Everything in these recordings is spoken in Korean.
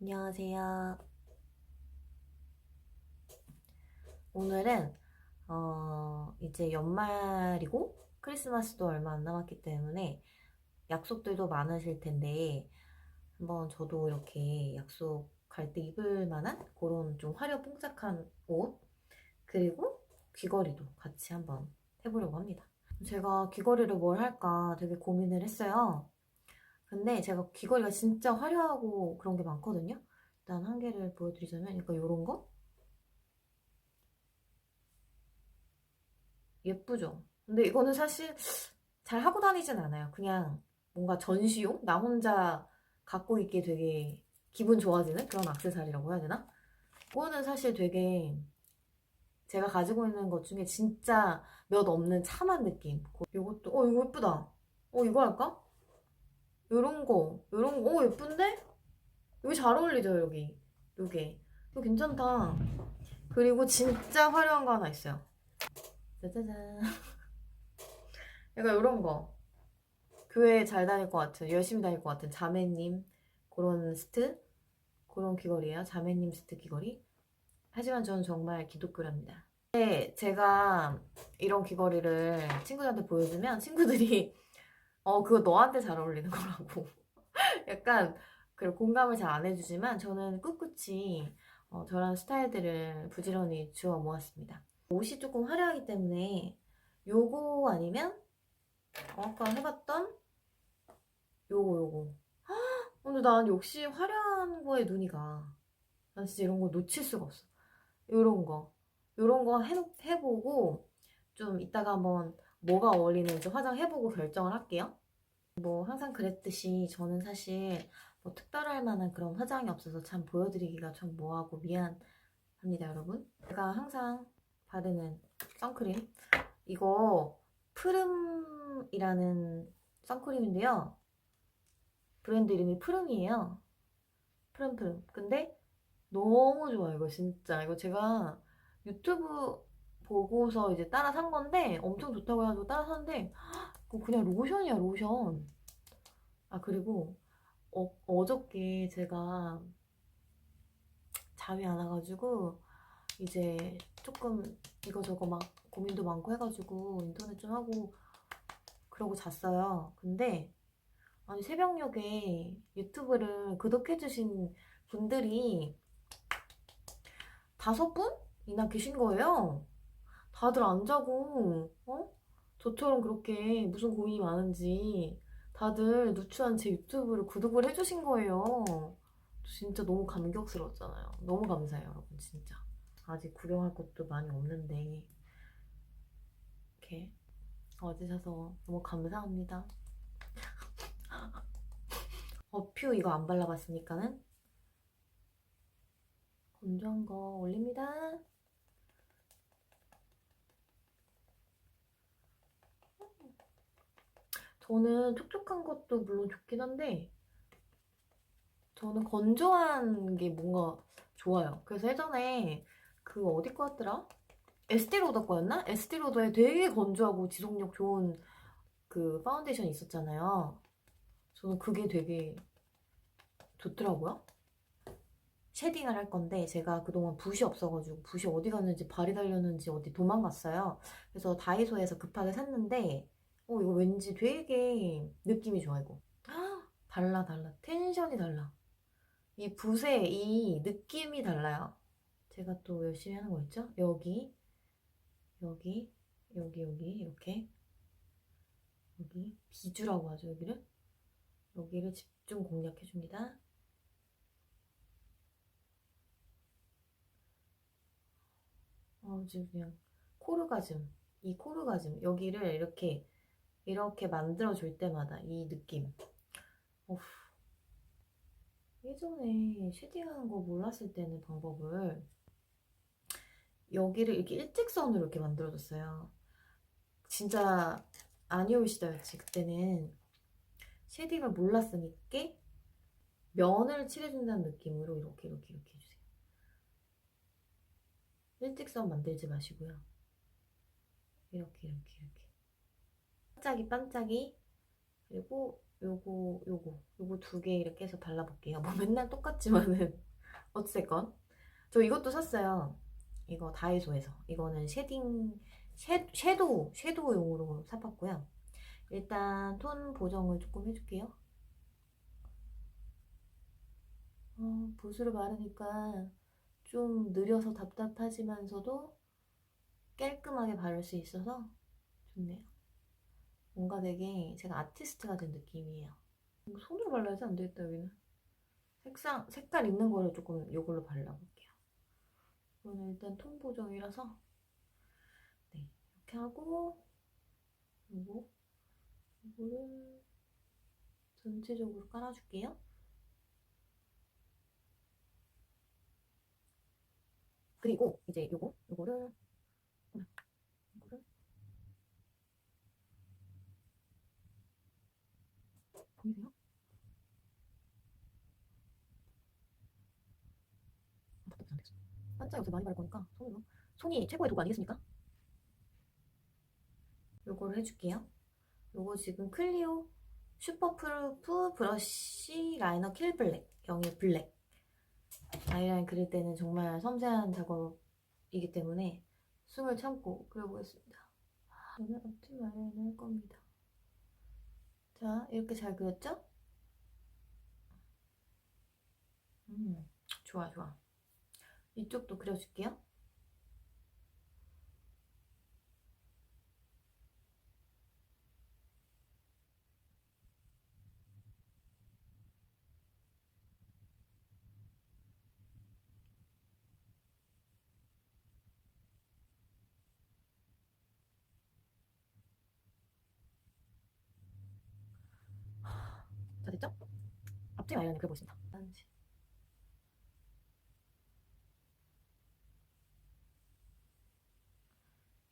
안녕하세요. 오늘은 어, 이제 연말이고 크리스마스도 얼마 안 남았기 때문에 약속들도 많으실 텐데 한번 저도 이렇게 약속 갈 때 입을 만한 그런 좀 화려 뽕짝한 옷 그리고 귀걸이도 같이 한번 해보려고 합니다. 제가 귀걸이를 뭘 할까 되게 고민을 했어요. 근데 제가 귀걸이가 진짜 화려하고 그런 게 많거든요. 일단 한 개를 보여드리자면, 그러니까 이런 거 예쁘죠. 근데 이거는 사실 잘 하고 다니진 않아요. 그냥 뭔가 전시용 나 혼자 갖고 있기에 되게 기분 좋아지는 그런 액세서리라고 해야 되나? 이거는 사실 되게 제가 가지고 있는 것 중에 진짜 몇 없는 참한 느낌. 이것도 어 이거 예쁘다. 어 이거 할까? 요런 거, 요런 거, 오, 예쁜데? 여기 잘 어울리죠, 여기. 요게. 이거 괜찮다. 그리고 진짜 화려한 거 하나 있어요. 짜자잔. 약간 요런 거. 교회 잘 다닐 것 같은, 열심히 다닐 것 같은 자매님, 그런 스트? 그런 귀걸이에요. 자매님 스트 귀걸이. 하지만 저는 정말 기독교랍니다. 제가 이런 귀걸이를 친구들한테 보여주면 친구들이 어, 그거 너한테 잘 어울리는 거라고. 약간, 그 공감을 잘 안 해주지만 저는 꿋꿋이 어, 저런 스타일들을 부지런히 주워 모았습니다. 옷이 조금 화려하기 때문에 요거 아니면 어, 아까 해봤던 요거 요거. 헉, 근데 난 역시 화려한 거에 눈이 가. 난 진짜 이런 거 놓칠 수가 없어. 요런 거. 요런 거 해, 해보고 좀 이따가 한번 뭐가 어울리는지 화장해보고 결정을 할게요. 뭐 항상 그랬듯이 저는 사실 뭐 특별할 만한 그런 화장이 없어서 참 보여드리기가 좀 뭐하고 미안합니다 여러분. 제가 항상 바르는 선크림 이거 프름이라는 선크림인데요. 브랜드 이름이 프름이에요. 프름프름. 근데 너무 좋아요 이거 진짜. 이거 제가 유튜브 보고서 이제 따라 산 건데 엄청 좋다고 해가지고 따라 샀는데 그 그냥 로션이야 로션. 아 그리고 어, 어저께 제가 잠이 안 와가지고 이제 조금 이거저거 막 고민도 많고 해가지고 인터넷 좀 하고 그러고 잤어요. 근데 아니 새벽녘에 유튜브를 구독해주신 분들이 다섯 분이나 계신 거예요 다들 안 자고 어? 저처럼 그렇게 무슨 고민이 많은지 다들 누추한 제 유튜브를 구독을 해주신 거예요. 진짜 너무 감격스러웠잖아요. 너무 감사해요, 여러분, 진짜. 아직 구경할 곳도 많이 없는데 이렇게 와주셔서 너무 감사합니다. 어퓨 이거 안 발라봤으니까는 건조한 거 올립니다. 저는 촉촉한 것도 물론 좋긴 한데 저는 건조한 게 뭔가 좋아요. 그래서 예전에 그 어디 거였더라? 에스티로더 거였나? 에스티로더에 되게 건조하고 지속력 좋은 그 파운데이션이 있었잖아요. 저는 그게 되게 좋더라고요. 쉐딩을 할 건데 제가 그동안 붓이 없어가지고 붓이 어디 갔는지 발이 달렸는지 어디 도망갔어요. 그래서 다이소에서 급하게 샀는데 어, 이거 왠지 되게 느낌이 좋아, 이거. 헉, 달라, 달라. 텐션이 달라. 이 붓의 이 느낌이 달라요. 제가 또 열심히 하는 거 있죠? 여기, 여기, 여기, 여기, 이렇게. 여기, 비주라고 하죠, 여기를. 여기를 집중 공략해줍니다. 어, 지금 그냥 코르가즘. 이 코르가즘. 여기를 이렇게 이렇게 만들어줄 때마다 이 느낌. 어후. 예전에 쉐딩하는 거 몰랐을 때는 방법을 여기를 이렇게 일직선으로 이렇게 만들어줬어요. 진짜 아니올 시절이었지. 그때는 쉐딩을 몰랐으니까 면을 칠해준다는 느낌으로 이렇게 이렇게 이렇게 해주세요. 일직선 만들지 마시고요. 이렇게 이렇게 이렇게. 반짝이 반짝이 그리고 요거 요거 요거 두 개 이렇게 해서 발라볼게요. 뭐 맨날 똑같지만은 어쨌건 저 이것도 샀어요. 이거 다이소에서 이거는 쉐딩 쉐, 섀도우 섀도우용으로 사봤고요. 일단 톤 보정을 조금 해줄게요. 어, 붓으로 바르니까 좀 느려서 답답하지만서도 깔끔하게 바를 수 있어서 좋네요. 뭔가 되게 제가 아티스트가 된 느낌이에요. 손으로 발라야지 안 되겠다 여기는. 색상 색깔 있는 거를 조금 이걸로 발라볼게요. 이거는 일단 톤 보정이라서 네 이렇게 하고 이거 이거를 전체적으로 깔아줄게요. 그리고 이제 요거 요거를 보이세요? 아, 답답해서 안 되겠어. 반짝 요새 많이 바를 거니까 손으로 손이 최고의 도구 아니겠습니까? 요거를 해줄게요. 요거 지금 클리오 슈퍼프루프 브러쉬 라이너 킬 블랙 01 블랙 아이라인 그릴 때는 정말 섬세한 작업이기 때문에 숨을 참고 그려보겠습니다. 저는 앞팀 아이라인을 할 겁니다. 자, 이렇게 잘 그렸죠? 음, 좋아, 좋아. 이쪽도 그려줄게요. 자, 됐죠? 앞뒤 아이라인을 그려보겠습니다. 한시.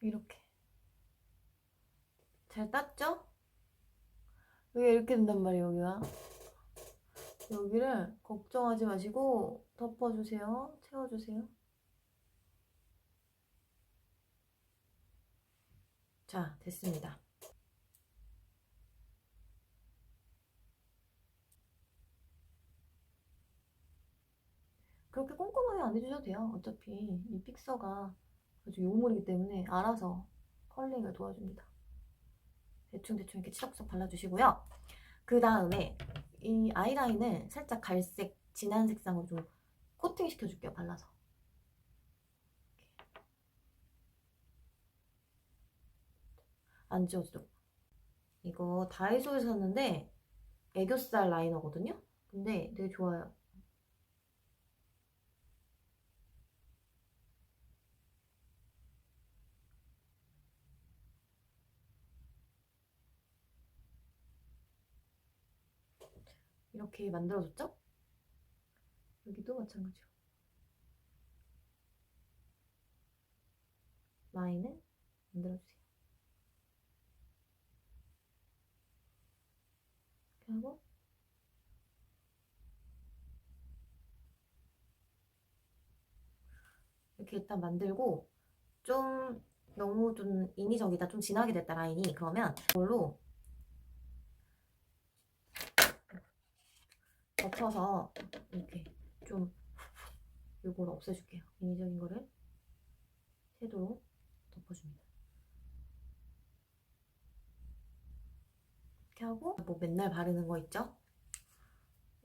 이렇게. 잘 땄죠? 여기 이렇게 된단 말이에요, 여기가. 여기를 걱정하지 마시고 덮어주세요. 채워주세요. 자, 됐습니다. 그렇게 꼼꼼하게 안 해주셔도 돼요. 어차피 이 픽서가 아주 요물이기 때문에 알아서 컬링을 도와줍니다. 대충대충 이렇게 치석치석 발라주시고요. 그 다음에 이 아이라인을 살짝 갈색 진한 색상으로 좀 코팅 시켜줄게요. 발라서. 안 지워지도록. 이거 다이소에서 샀는데 애교살 라이너거든요. 근데 되게 좋아요. 이렇게 만들어줬죠? 여기도 마찬가지로 라인을 만들어주세요. 이렇게 하고 이렇게 일단 만들고 좀 너무 좀 인위적이다, 좀 진하게 됐다 라인이 그러면 이걸로 덮어서 이렇게 좀 이걸 없애줄게요. 인위적인 거를 섀도로 덮어줍니다. 이렇게 하고 뭐 맨날 바르는 거 있죠?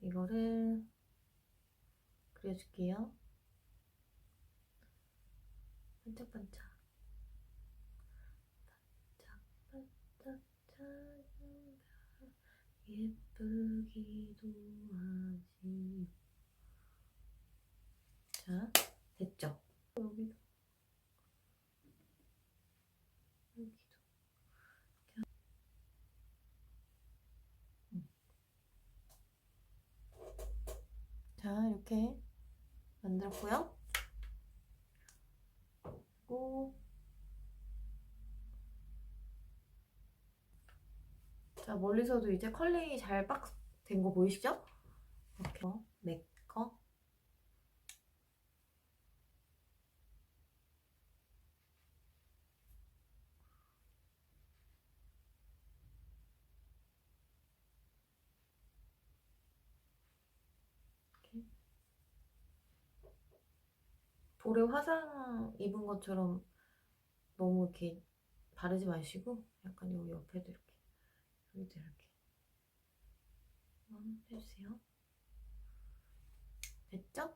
이거를 그려줄게요. 반짝반짝 반짝반짝 작은 별 예 쁘기도 하지 자 됐죠? 여기도 여기도 이렇게 음. 자 이렇게 만들었고요 멀리서도 이제 컬링이 잘 빡 된 거 보이시죠? 이렇게. 네 메커 볼에 화상 입은 것처럼 너무 이렇게 바르지 마시고 약간 여기 옆에도 이렇게. 여기도 이렇게 한번 해주세요. 됐죠?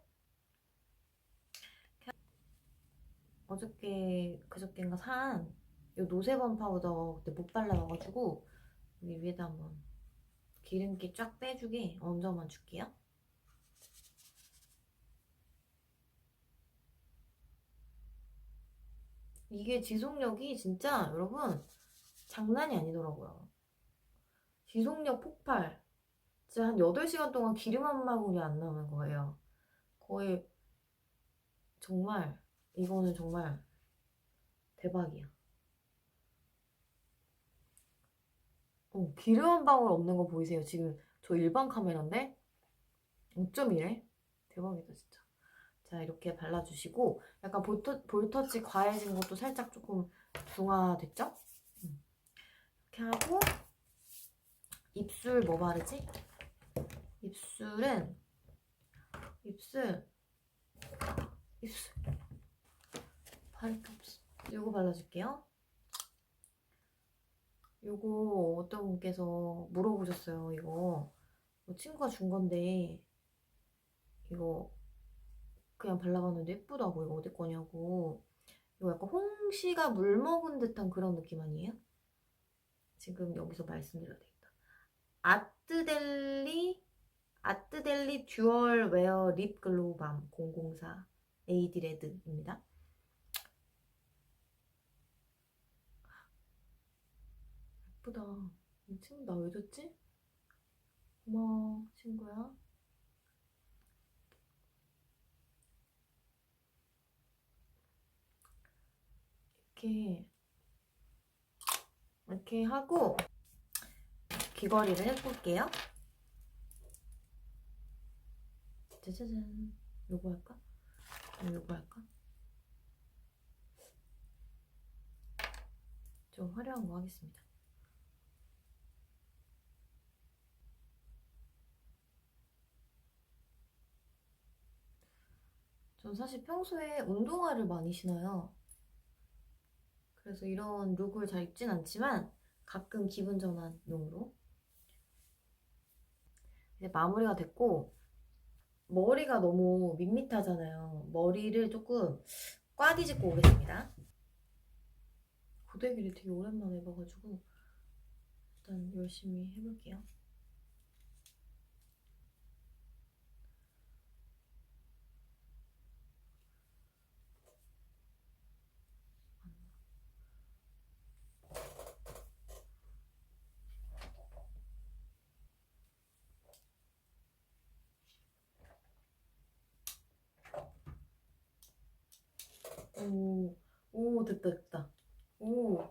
어저께 그저께인가 산 이 노세범 파우더 그때 못 발라와가지고 여기 위에다 한번 기름기 쫙 빼주게 얹어만 줄게요. 이게 지속력이 진짜 여러분 장난이 아니더라고요. 지속력 폭발. 진짜 한 8시간 동안 기름 한 마구니 안 나오는 거예요. 거의 정말 이거는 정말 대박이야. 어, 기름 한 방울 없는 거 보이세요? 지금 저 일반 카메라인데 5.1에 대박이다 진짜. 자 이렇게 발라주시고 약간 볼터, 볼터치 과해진 것도 살짝 조금 중화됐죠? 음. 이렇게 하고 입술 뭐 바르지? 입술은 입술 입술 바를 게 없어. 요거 발라줄게요. 요거 어떤 분께서 물어보셨어요. 이거 뭐 친구가 준 건데 이거 그냥 발라봤는데 예쁘다고 이거 어디 거냐고 이거 약간 홍시가 물 먹은 듯한 그런 느낌 아니에요? 지금 여기서 말씀드려야 되겠다. 아뜨델리 아뜨델리 듀얼 웨어 립 글로우 밤 004 에이디 레드입니다. 예쁘다. 이 친구 나 왜 줬지? 고마워 친구야. 이렇게 이렇게 하고 귀걸이를 해볼게요. 짜자잔. 요거 할까? 아니, 요거 할까? 좀 화려한 거 하겠습니다. 전 사실 평소에 운동화를 많이 신어요. 그래서 이런 룩을 잘 입진 않지만 가끔 기분 전환용으로 이제 마무리가 됐고 머리가 너무 밋밋하잖아요. 머리를 조금 꽈 뒤집고 오겠습니다. 고데기를 되게 오랜만에 해봐가지고 일단 열심히 해볼게요. 오, 오, 됐다, 됐다. 오.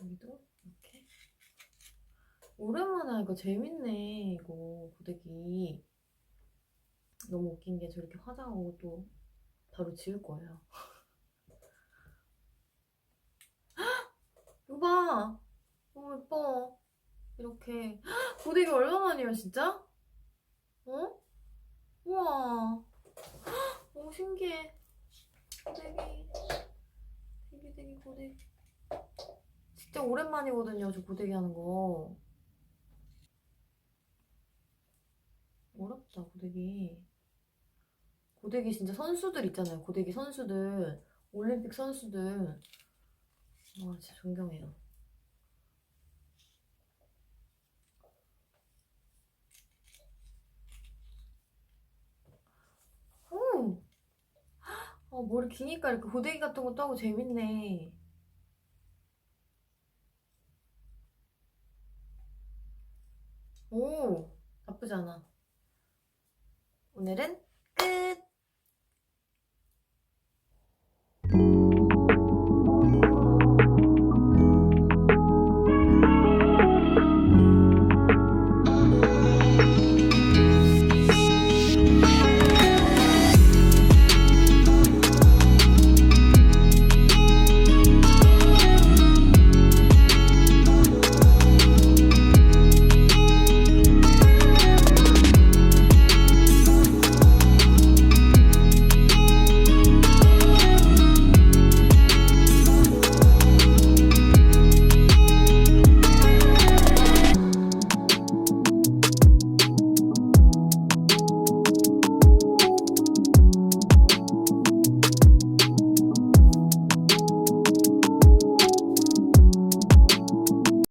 여기도 이렇게. 오랜만에 하니까 재밌네, 이거, 고데기. 너무 웃긴 게 저렇게 화장하고 또 바로 지울 거예요. 이거 봐! 너무 예뻐. 이렇게. 고데기 얼마만이야, 진짜? 어? 우와. 너무 신기해. 고데기. 되게 되게 고데기. 진짜 오랜만이거든요, 저 고데기 하는 거. 어렵다, 고데기. 고데기 진짜 선수들 있잖아요. 고데기 선수들. 올림픽 선수들. 와, 진짜 존경해요. 오! 아, 머리 기니까 이렇게 고데기 같은 것도 하고 재밌네. 오, 나쁘지 않아. 오늘은